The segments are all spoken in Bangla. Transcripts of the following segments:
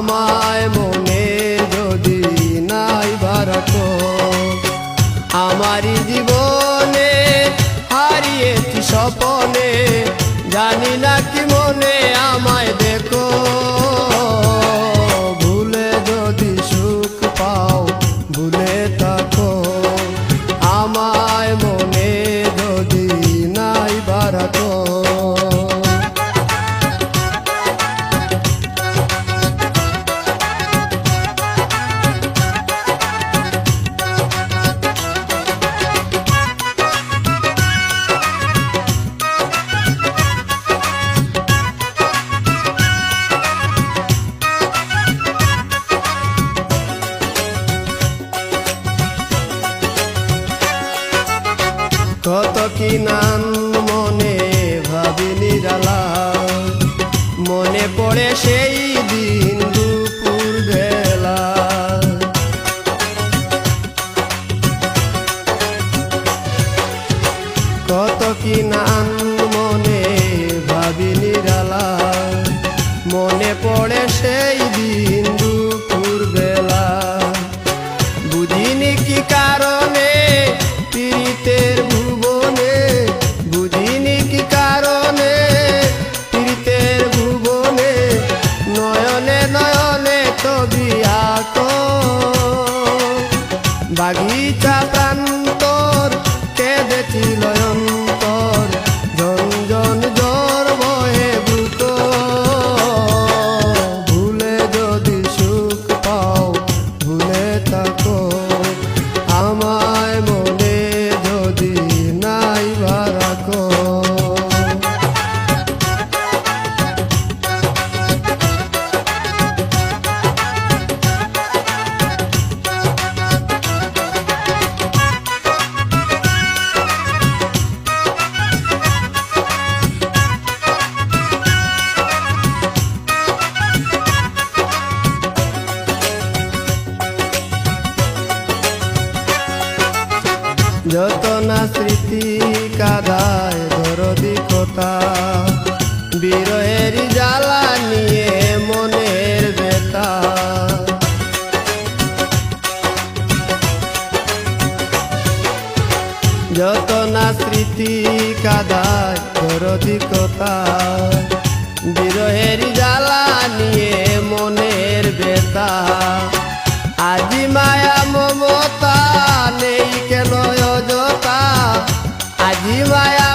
আমায় মনে যদি নাই ভারত, আমারই জীবনে হারিয়েছি সপনে জানি না কি মনে আমায় দেখো। কত কি নাম মনে ভাবি নিরালা। মনে পড়ে সেই দিন দুপুর বেলা। কত কি নাম মনে ভাবি নিরালা। মনে পড়ে সেই দিন দুপুর বেলা। বুঝিনি কি কারণে পীড়িতের ভুবনে, বুঝিনি কি কারণে? পীড়িতের ভুবনে, নয়নে নয়নে তবি আঁকো। বাগিচা প্রান্তর, কেঁদেছিল অন্তর। যত না স্মৃতি কাদায় দরদি কথা বিরহের জ্বালা নিয়ে মনের বেতা যত না স্মৃতি কাদায় দরদি কথা বিরহের জ্বালা নিয়ে মনের বেতা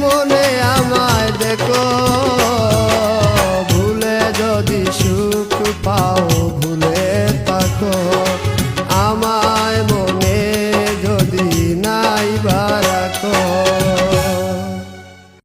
মনে আমায় দেখো।